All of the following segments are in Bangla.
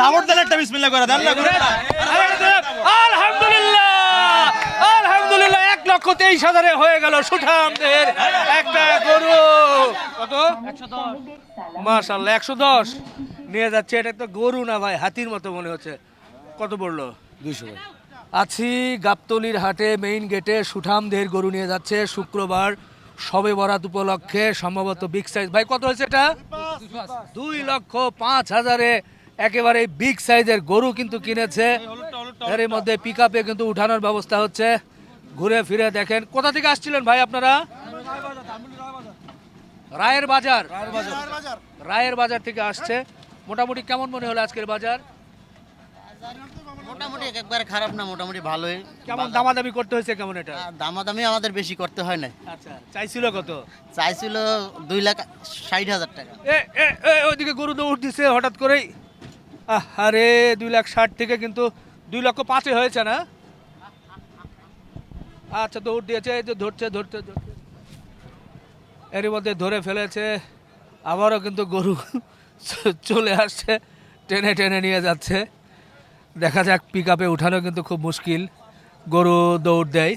দাবর দেন একটা বিসমিল্লাহ করে দেন আলহামদুলিল্লাহ আলহামদুলিল্লাহ এক লক্ষ তেইশ হাজারে হয়ে গেল সুঠামদের একটা গরু। কত? মাশাল্লাহ একশো দশ। নিয়ে যাচ্ছে এটা তো গরু না ভাই হাতির মতো মনে হচ্ছে। কত পড়ল? দুইশো আছি গাবতলির হাটে মেইন গেটে সুঠামদের গরু নিয়ে যাচ্ছে। শুক্রবার সবে বরাত উপলক্ষে সম্ভবত বিগ সাইজ ভাই কত হয়েছে এটা? দুই লক্ষ পাঁচ হাজারে একেবারে বিগ সাইজের গরু কিন্তু কিনেছে। এর মধ্যে পিক আপে কিন্তু উঠানোর ব্যবস্থা হচ্ছে। ঘুরে ফিরে দেখেন। কোথা থেকে আসছিলেন ভাই আপনারা? রায়ের বাজার। রায়ের বাজার। থেকে আসছে। মোটামুটি কেমন মনে হলো আজকের বাজার? মোটামুটি একবারে খারাপ না মোটামুটি ভালোই। কেমন দামাদামি করতে হয়েছে কেমন এটা? দামাদামি আমাদের বেশি করতে হয় না আচ্ছা চাইছিল কত? চাইছিল দুই লাখ ষাট হাজার টাকা। এ ওইদিকে গরু দৌড় দিছে হঠাৎ করেই। আরে দুই লাখ ষাট থেকে কিন্তু দুই লক্ষ পাঁচে হয়েছে না? আচ্ছা দৌড় দিয়েছে, এই যে ধরছে ধরছে ধরছে। এর মধ্যে ধরে ফেলেছে, আবারও কিন্তু গরু চলে আসছে, টেনে টেনে নিয়ে যাচ্ছে। দেখা যাক পিক আপে উঠানো কিন্তু খুব মুশকিল। গরু দৌড় দেয়।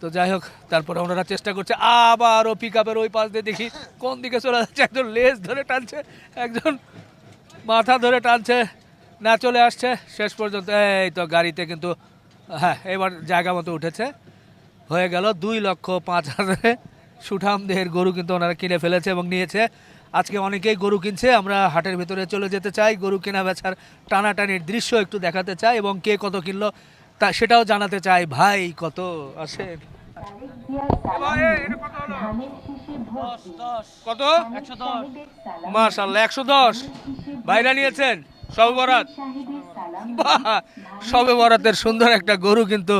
তো যাই হোক, তারপরে ওনারা চেষ্টা করছে, আবারও পিক আপের ওই পাশ দিয়ে দেখি, কোন দিকে চলে যাচ্ছে, একজন লেজ ধরে টানছে, একজন মাথা ধরে টানছে, না চলে আসছে, শেষ পর্যন্ত এই তো গাড়িতে কিন্তু হ্যাঁ এবার জায়গা মতো উঠেছে। হয়ে গেল দুই লক্ষ পাঁচ হাজারে সুঠাম দেহের গরু কিন্তু ওনারা কিনে ফেলেছে এবং নিয়েছে। আজকে অনেকেই গরু কিনছে, আমরা হাটের ভিতরে চলে যেতে চাই, গরু কেনা বেচার টানাটানির দৃশ্য একটু দেখাতে চাই এবং কে কত কিনলো তা সেটাও জানাতে চাই। ভাই, কত? আসেন। কত মাশাল্লাহ একশো দশ। বাইরা নিয়েছেন? সব বরাত? সবে বরাতের সুন্দর একটা গরু কিন্তু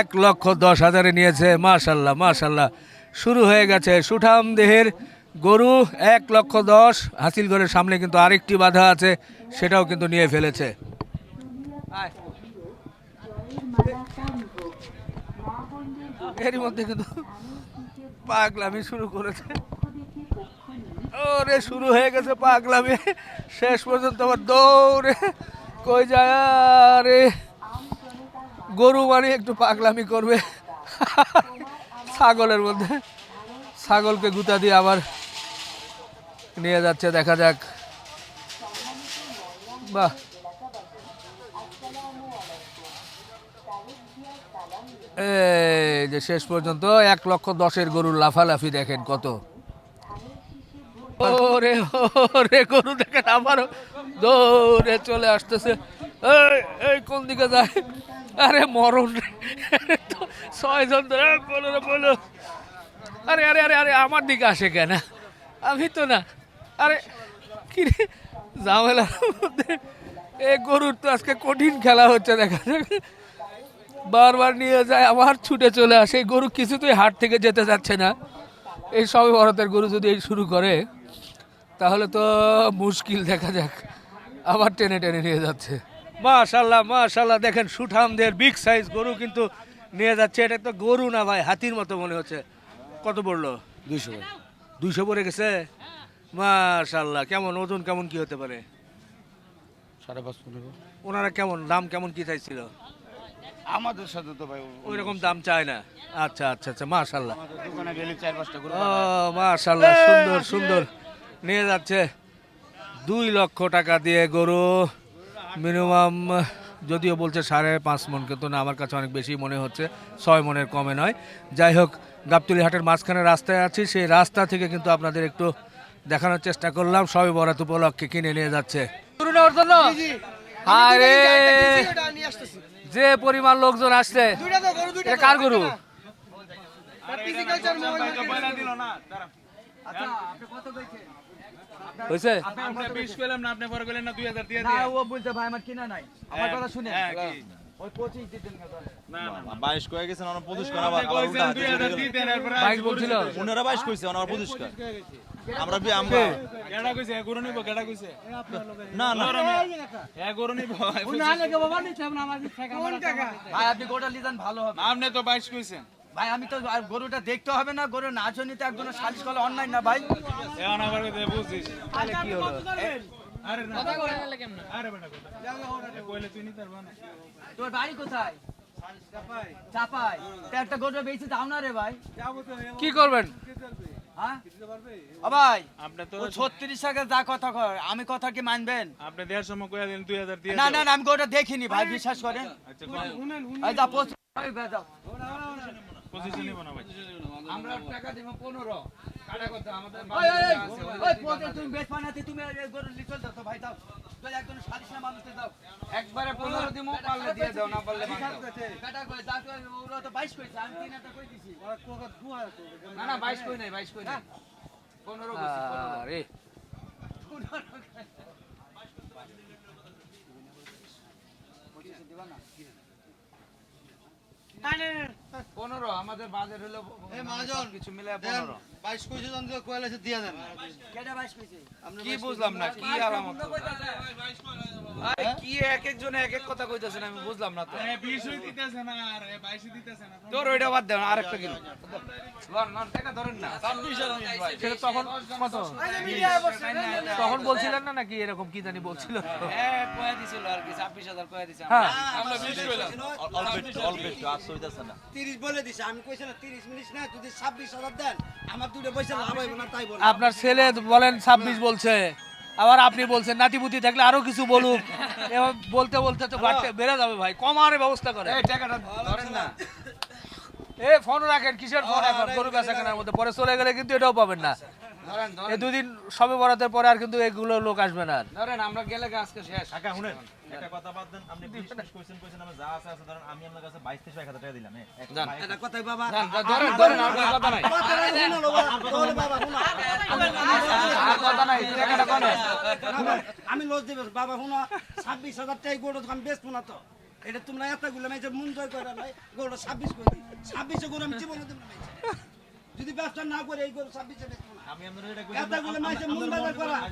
এক লক্ষ দশ হাজারে নিয়েছে। মাশাল্লাহ মাশাল্লাহ। শুরু হয়ে গেছে সুঠাম দেহের গরু, এক লক্ষ দশ। হাসিল ঘরের সামনে কিন্তু আরেকটি বাধা আছে, সেটাও কিন্তু নিয়ে ফেলেছে। এরই মধ্যে কিন্তু পাগলামি শুরু করেছে। ওরে শুরু হয়ে গেছে পাগলামি। শেষ পর্যন্ত আবার দৌড়ে। কই যায় রে গরু মানে একটু পাগলামি করবে। ছাগলের মধ্যে। ছাগলকে গুতা দিয়ে আবার নিয়ে যাচ্ছে, দেখা যাক। বাহ। এই যে শেষ পর্যন্ত এক লক্ষ দশের গরুর লাফালাফি দেখেন কত। ওরে ওরে, গরু দেখেন আবারও দৌড়ে চলে আসতেছে। এই এই, কোন দিকে যায়? আরে মরণ ছয়জন ধরে বলো বলো। আরে আরে আরে আরে, আমার দিকে আসে কেন? আমি তো না। আরে, কি রে? ঝামেলার মধ্যে। এই গরুর তো আজকে কঠিন খেলা হচ্ছে, দেখা যাক। বারবার নিয়ে যায়, আবার ছুটে চলে আসে। গরু কিছুতেই হাট থেকে যেতে যাচ্ছে না। এই সবে ভারতের গরু যদি এই শুরু করে তাহলে তো মুশকিল দেখা যাক। আবার টেনে টেনে নিয়ে যাচ্ছে। মাশাল্লাহ মাশাল্লাহ দেখেন সুঠামদের বিগ সাইজ গরু কিন্তু নিয়ে যাচ্ছে। এটা তো গরু না ভাই হাতির মতো মনে হচ্ছে। কত পড়ল? দুইশো দুইশো পড়ে গেছে? মাশাল্লাহ কেমন ওজন কেমন কি হতে পারে? সাড়ে পাঁচ পনেরো ওনারা কেমন দাম কেমন কি চাইছিল? আমাদের সাথে তো ভাই ওই রকম দাম চায় না। আচ্ছা আচ্ছা আচ্ছা মাশাল্লাহ। আমাদের দোকানে গেলে চার পাঁচটা করে ও মাশাল্লাহ সুন্দর সুন্দর। নিয়ে যাচ্ছে দুই লক্ষ টাকা দিয়ে গরু। মিনিমাম যদিও বলছে সাড়ে পাঁচ মন কিন্তু না আমার কাছে অনেক বেশি মনে হচ্ছে ছয় মনের কমে নয়। যাই হোক গাবতলি হাটের মাঝখানে রাস্তায় আছি সেই রাস্তা থেকে কিন্তু আপনাদের একটু দেখানোর চেষ্টা করলাম। সবে বরাত উপলক্ষে কিনে নিয়ে যাচ্ছে। নেওয়ার জন্য? আরে! যে পরিমাণ লোকজন আসছে। কার গরু? হয়েছে? আমরা 20 পেলাম না আপনি পরে গেলেন না 2000 দিয়ে না ও বলতে ভাই আমার কিনা নাই। আমার কথা শুনে হ্যাঁ কি? ওই পঁচিশ দিতেন না না না বাইশ কয়ে গেছেন আমার পঁচিশ করে আপনি আবার আবার উল্টা 2000 দিতেন এরপর বাইক বলছিল। উনারা বাইশ কইছে আমার পঁচিশ করে আমরা বি আমরা কেডা কইছে গরু নিব কেডা কইছে। না না। এ গরু নিব। ভাই আপনি গোটা লিজান ভালো হবে। আপনি তো 22 কইছেন। ভাই আমি তো আর গরুটা দেখতে হবে না গরু নাচনিতে একজনের সালিশ করলে অন্যায় না ভাই। এখন আবার কি হলো? আরে না। আরে বেটা কথা কইলে তুই নিতে পারবা না। তোর বাড়ি কোথায়? চাপাই। একটা গরু বেশি দাও না রে ভাই। কি করবেন? হ্যাঁ? ভাই আপনি তো ছত্রিশ টাকা যা কথা কয় আমি কথা কি মানবেন? আপনি দেওয়ার সময় কইয়া দিন দুই হাজার না না না, আমি গরুটা দেখিনি ভাই বিশ্বাস করেন। আচ্ছা পঁচিশ নিব না ভাই। আমরা টাকা দিব পনেরো। কাটা কথা আমাদের ওই, ওই, ওই, ওই, পঁচিশ তুমি বেশ পানাতে তুমি এই লিচল দাও ভাই দাও। তো একজন সারিসা মানুষকে দাও। একবারে পনেরো দিব পারলে দিয়ে দাও না পারলে কাটা কই যা ওরা তো বাইশ কইছে আমি তিন হাজার কই দিছি? না না বাইশ কই নাই বাইশ কই নাই। পনেরো কইছি, পনেরো। আরে। পনেরো আমাদের বাজার হলো কিছু মিলে পনেরো। বাইশ কইছে জন কয়লাছে দিয়া দেন। কি বুঝলাম না কি আলামত? আরে কি এক এক জনে এক এক কথা কইতেছেন আমি বুঝলাম না তো। এ 20 হই দিতেছে না আর এ 22 দিতেছে না। তোর ওইটা বাদ দেন আরেকটা কিলো লন লন টাকা ধরেন না। সেটা তখন কত? তখন বলছিলেন না নাকি এরকম কি জানি বলছিল? এক কয়া দিছিল আর কি ছাব্বিশ হাজার কয়া দিছে। হ্যাঁ। আমরা বিশ কইলাম অল্প অল্প না। তিরিশ বলে দিছে। আমি কইছি না তিরিশ মিনিট না যদি ছাব্বিশ হাজার দেন আমার দুটো পয়সা লাভ হইব না তাই বল। আপনার ছেলে বলেন ছাব্বিশ বলছে আবার আপনি বলছেন নাতিপুতি থাকলে আরও কিছু বলুক। এবার বলতে বলতে তো বাড়তে বেড়ে যাবে ভাই কমার ব্যবস্থা করে। এই টাকাটা ধরেন না। এ ফোন রাখেন কিসের ফোন? এখন গরু বেচা কেনার মধ্যে। পরে চলে গেলে কিন্তু এটাও পাবেন না। ধরেন এই দুদিন সবে বরাতের পরে আর কিন্তু এগুলো লোক আসবে না আর। ধরেন আমরা গেলে আজকে শেষ। একটা কথা বাদ দেন আপনি 20 20 কইছেন কইছেন আমি যা আছে আছে ধরেন আমি আপনার কাছে 22 থেকে 1000 টাকা দিলাম হ্যাঁ এটা কথাই বাবা ধরেন ধরেন আর কথা নাই। শুনো আর কথা নাই টাকাটা কোনে আমি লস দেবে বাবা ছাব্বিশ হাজার টাকা গোড়ো আমি বেচবো না তো। এটা তোমরা এতগুলো মেয়েছে মন জয় করে নাই গোড়ো ছাব্বিশ করে ছাব্বিশে গরু আমি জীবনে দেবো না যদি ব্যবসা না করে এই গরু ছাব্বিশে বেচবো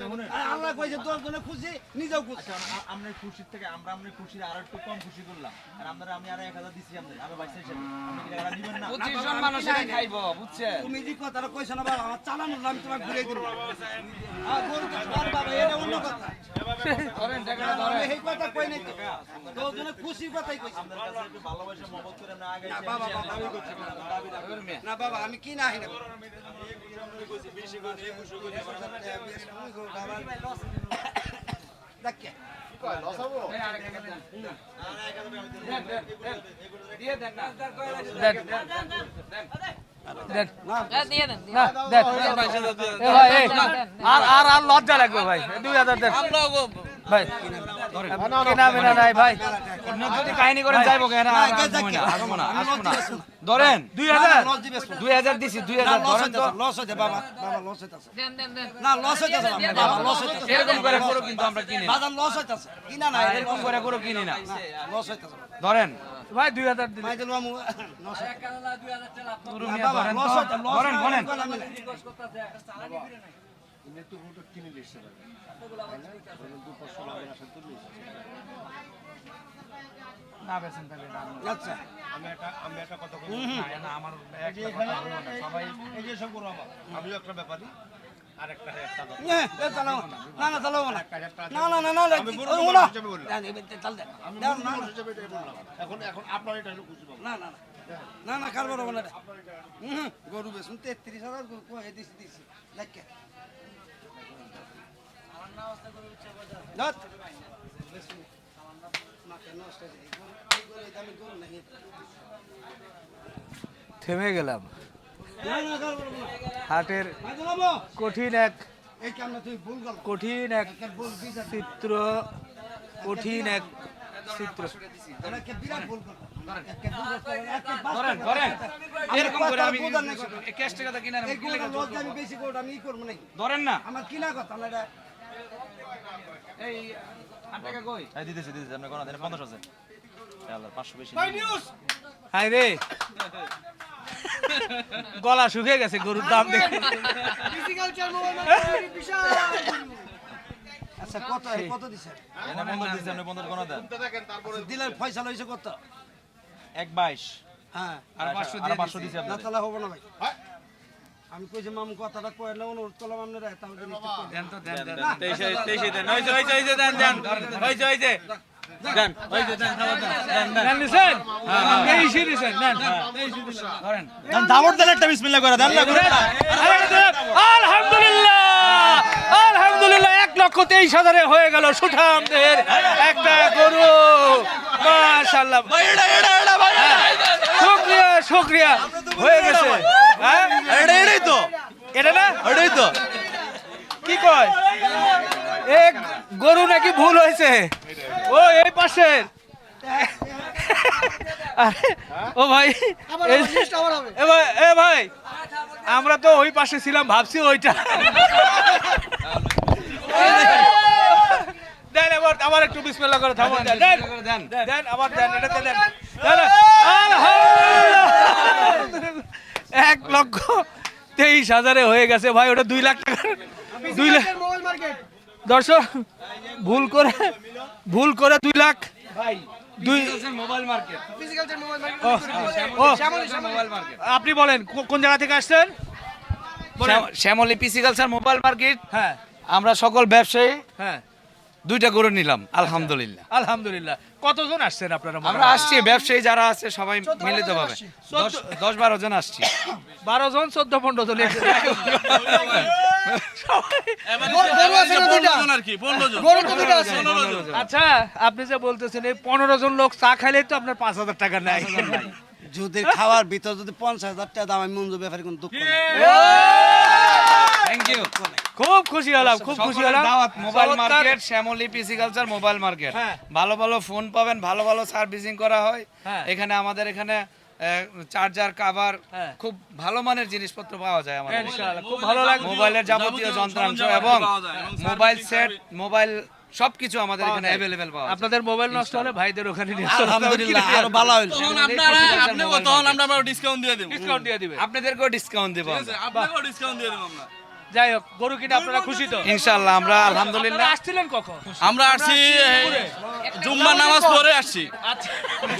মন আর আল্লাহ কইছে দশ জনে খুশি নিজেও খুশি আমরা খুশির থেকে আমরা আপনার খুশির আর একটু কম খুশি করলাম আর আপনারা আমি আর 1000 দিছি আপনাদের আমি 22 আপনি কি টাকা দিবেন না পঁচিশ জন মানুষ এখানে খাইবো বুঝছেন তুমি যে কথাটা কইছো না বাবা আমার চালানো আমি তোমাকে ঘুরে দিব আর গরু তো আর বাবা এটা অন্য কথা ধরেন টাকাটা আমি এই কথা কই নাই তো দশ জনে খুশির কথাই কইছি আপনার কাছে একটু ভালোবাসা মহব্বত করে না আগে না বাবা বাবা আমি করছি না। না বাবা আমি কি না আর আর লজ্জা লাগবে ভাই দুই হাজার ভাই কেনা মেনা নাই ভাই। যদি কাহিনী করে যাইবো কেন ধরেন দুই হাজার দুই হাজার দিছি দুই হাজার ধরেন তো। লস হইতে বাবা বাবা লস হইতাছে। না লস হইতাছে বাবা লস হইতাছে। এরকম করে করো কিন্তু আমরা কিনি বাজার লস হইতাছে কিনা না এরকম করে করো কিনি না। লস হইতাছে। ধরেন। ভাই দুই হাজার দিলে। মাইতে লমু লস পুরো না নিয়ে বাবা ধরেন লস তো। না না আচ্ছা গরু বেশুন তেত্রিশ হাজার গরু কয়ে দিছি দিছি লেখকে ধত। মাকে নষ্ট হয়ে যায়। এই গরু- এই গরু, এই দামি গরু নাই। থেমে গেলাম। হাটের কঠিন এক কঠিন এক চিত্র কঠিন এক চিত্র। ধরেন না। আমার কিনা কথা এই টাকা কই? হ্যাঁ দিতেছি দিতেছি আপনি কোনো দিন পঞ্চাশ আছে। আল্লাহ পাঁচশো বেশি হাই রে। গলা শুকিয়ে গেছে গরুর দাম দেখে। আচ্ছা কত কত দিছে? এনে পঞ্চাশ দিচ্ছি আপনি পঞ্চাশ কোনো দেন। দিলের ফয়সালা হয়েছে কত? এক বাইশ। হ্যাঁ। আর পাঁচশো আর পাঁচশো দিচ্ছি না আপনার তাহলে হব না ভাই। আমি কইছি মামু কথাটা কয় না অনুরোধ করলাম আপনারা তাহলে জিনিসটা কই দেন। তেইশে তেইশে দেন। হয়েছে হয়েছে হয়েছে দেন দেন। হয়েছে হয়েছে দেন হয়েছে দেন খাবার দেন দেন দেন। নেন নিছেন তেইশে নিছেন নেন দেন দাবর দেন একটা বিসমিল্লাহ করে দেন না আলহামদুলিল্লাহ আলহামদুলিল্লাহ এক লক্ষ তেইশ হাজারে হয়ে গেল সুঠামদের একটা গরু। মাশাল্লাহ শুক্রিয়া শুক্রিয়া। হয়ে গেছে। হ্যাঁ এটা এটাই তো এটা না এটাই তো কি কয় এক গরু নাকি ভুল হয়েছে ও এই পাশের আরে, ও ভাই এ ভাই এ ভাই আমরা তো ওই পাশে ছিলাম ভাবছি ওইটা দেন এবার আবার একটু বিসমিল্লাহ করে থামুন দেন দেন আবার দেন এটাতে দেন আলহামদুলিল্লাহ এক লক্ষ তেইশ হাজারে হয়ে গেছে ভাই ওটা দুই লাখ টাকা দুই লাখ দর্শক ভুল করে ভুল করে দুই লাখ। দুই আপনি বলেন কোন জায়গা থেকে আসছেন? বলেন। Shyamoli PC culture mobile market. হ্যাঁ। আমরা সকল ব্যবসায়ী হ্যাঁ। দুইটা গরু নিলাম আলহামদুলিল্লাহ। আলহামদুলিল্লাহ। কতজন আসছেন আপনারা আমরা আসছি ব্যবসায়ী যারা আছে সবাই মিলিত ভাবে দশ বারো জন আসছি। বারো জন চোদ্দ পনেরো জন। আচ্ছা আপনি যে বলতেছেন এই পনেরো জন লোক চা খাইলে তো আপনার পাঁচ হাজার টাকা নেয়। যদি খাওয়ার ভিতর যদি পঞ্চাশ হাজার টাকা দাম আমি মঞ্জু ব্যাপারে কোনো দুঃখ নেই। থ্যাংক ইউ খুব খুশি হলাম খুব খুশি হলাম। Mobile market Shyamoli PC culture mobile market হ্যাঁ। ভালো ভালো ফোন পাবেন ভালো ভালো সার্ভিসিং করা হয়। হ্যাঁ। এখানে আমাদের এখানে চার্জার কাভার হ্যাঁ। খুব ভালো মানের জিনিসপত্র পাওয়া যায় আমাদের খুব ভালো লাগবে। মোবাইলের যাবতীয় যন্ত্রাংশ এবং মোবাইল সেট মোবাইল সবকিছু আমাদের এখানে অ্যাভেলেবেল পাওয়া আপনাদের মোবাইল নষ্ট হলে ভাইদের ওখানে। আলহামদুলিল্লাহ আরও ভালো হইল তখন আপনারা আপনি তখন আমরা ডিসকাউন্ট দিয়ে দেব। ডিসকাউন্ট দিয়ে দিবে আপনাদেরকেও ডিসকাউন্ট দেবো। আপনাকেও ডিসকাউন্ট দিয়ে দেব আমরা। যাই হোক গরু কিনে আপনারা খুশি তো? ইনশাআল্লাহ আমরা আলহামদুলিল্লাহ। আসছিলেন কখন? আমরা আসছি জুম্মার নামাজ পড়ে আসছি। আচ্ছা।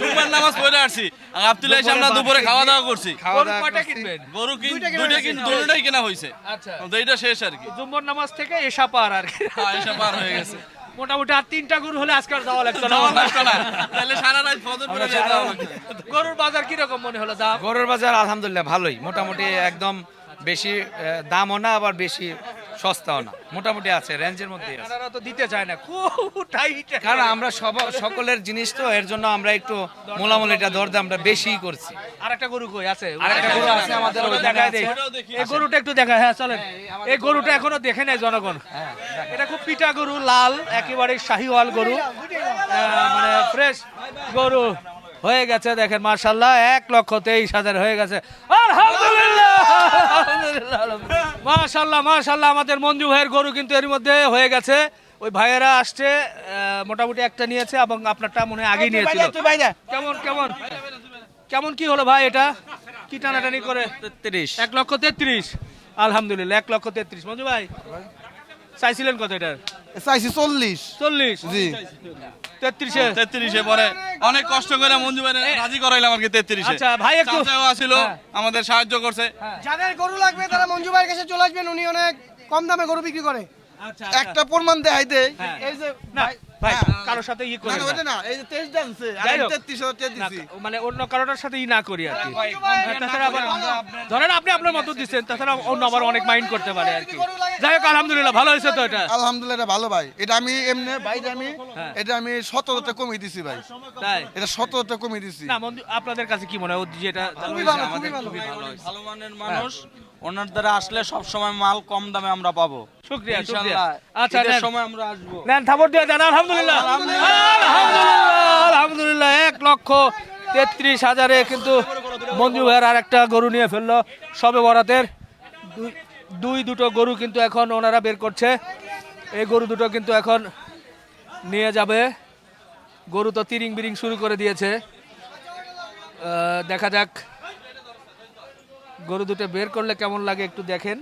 জুম্মার নামাজ পড়ে আসছি। আব্দুল্লাহ আমরা দুপুরে খাওয়া দাওয়া করছি। গরু কয়টা কিনবেন? গরু কিন দুইটা কিন দুটোটাই কেনা হয়েছে। আচ্ছা। তো শেষ আর কি। জুম্মর নামাজ থেকে এসা পার আর কি। হ্যাঁ পার হয়ে গেছে। মোটামুটি আর তিনটা গরু হলে আজকাল যাওয়া লাগতো না। তাহলে সারা রাত ফজর পরে গরুর বাজার কীরকম মনে হলো দাম? গরুর বাজার আলহামদুলিল্লাহ ভালোই। মোটামুটি একদম বেশি দামও না আবার বেশি সস্তাও না। মোটামুটি আছে রেঞ্জের মধ্যে আপনারা তো দিতে চায় না খুব টাইট। কারণ আমরা সব সকলের জিনিস তো এর জন্য আমরা একটু মোলামুলিটা আমরা বেশিই করছি। আরেকটা গরু কই? আছে। আরেকটা গরু আছে আমাদের ওখানে। দেখায়। দেই। এই গরুটা একটু দেখা হ্যাঁ চলেন। এই গরুটা এখনও দেখে নাই জনগণ। এটা খুব পিটা গরু লাল একেবারে শাহিওয়াল গরু। আহ, মানে ফ্রেশ গরু। হয়ে গেছে দেখেন মার্শাল্লাহ এক লক্ষ তেইশ হাজার হয়ে গেছে। আলহামদুলিল্লাহ! মার্শাল্লাহ মার্শাল্লাহ আমাদের মঞ্জু ভাইয়ের গরু কিন্তু এর মধ্যে হয়ে গেছে। ওই ভাইয়েরা আসছে মোটামুটি একটা নিয়েছে এবং আপনারটা মনে হয় আগেই নিয়েছিল। কেমন কেমন? কেমন কি হলো ভাই এটা? কি টানাটানি করে? তিরিশ এক লক্ষ তেত্রিশ। আলহামদুলিল্লাহ এক লক্ষ তেত্রিশ। মঞ্জু ভাই চাইছিলেন কত এটার চাইছি চল্লিশ। চল্লিশ? জি। তেত্রিশে? তেত্রিশে পরে। অনেক কষ্ট করে মঞ্জু ভাই রাজি করাইলাম আর কি তেত্রিশে। আচ্ছা, ভাই একটু- আসিল হ্যাঁ। আমাদের সাহায্য করছে। যাদের গরু লাগবে তারা মঞ্জু ভাইয়ের কাছে চলে আসবেন উনি অনেক কম দামে গরু বিক্রি করে। আচ্ছা একটা প্রমাণ দেখাই দেয় হ্যাঁ। এই যে না ভাই হ্যাঁ। কারোর সাথে ই করে না, না এই যে হোক। তেত্রিশ হাজার টাকা না, দিছি মানে অন্য কারোটার সাথে ই না করি আর কি। হ্যাঁ, তাছাড়া আবার ধরেন আপনি আপনার মতো দিচ্ছেন তাছাড়া অন্য আবার অনেক মাইন্ড করতে পারে আর কি। যাই হোক আলহামদুলিল্লাহ ভালো হয়েছে তো এটা। আলহামদুলিল্লাহ এটা ভালো ভাই। এটা আমি এমনি বাইরে আমি হ্যাঁ। এটা আমি সতেরোটা কমিয়ে দিছি ভাই। তাই? এটা সতেরোটা কমিয়ে দিছি। না আপনাদের কাছে কি মনে হয় ও যেটা খুবই ভালো খুবই ভালো। ভালো মানের মানুষ। ওনার দ্বারা আসলে সব সময় মাল কম দামে আমরা পাবো। শুক্রিয়া শুক্রিয়া। ইনশাআল্লাহ আচ্ছা ঈদের সময় আমরা আসব। নেন থাপড় দিয়ে দেন আলহামদুলিল্লাহ। আলহামদুলিল্লাহ। আলহামদুলিল্লাহ এক লক্ষ তেত্রিশ হাজারে কিন্তু মঞ্জু ভাইয়ের আর একটা গরু নিয়ে ফেলল। সবে বরাতের দুই- দুই দুটো গরু কিন্তু এখন ওনারা বের করছে। এই গরু দুটো কিন্তু এখন নিয়ে যাবে। গরু তো তিরিং বিরিং শুরু করে দিয়েছে। আহ, দেখা যাক। গরু দুটো বের করলে কেমন লাগে একটু দেখেন।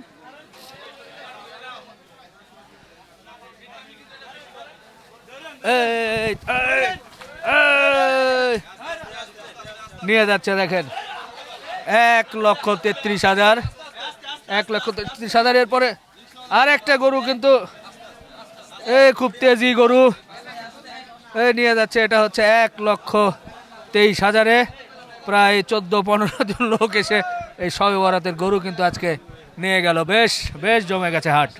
নিয়ে যাচ্ছে দেখেন। এক লক্ষ তেত্রিশ হাজার। এক লক্ষ তেত্রিশ হাজার এরপরে আর একটা গরু কিন্তু। এই খুব তেজি গরু। এই নিয়ে যাচ্ছে, এটা হচ্ছে এক লক্ষ তেইশ হাজারে। প্রায় চোদ্দ পনেরো জন লোক এসে এই সবে বরাতের গরু কিন্তু আজকে নিয়ে গেল। বেশ বেশ জমে গেছে হাট।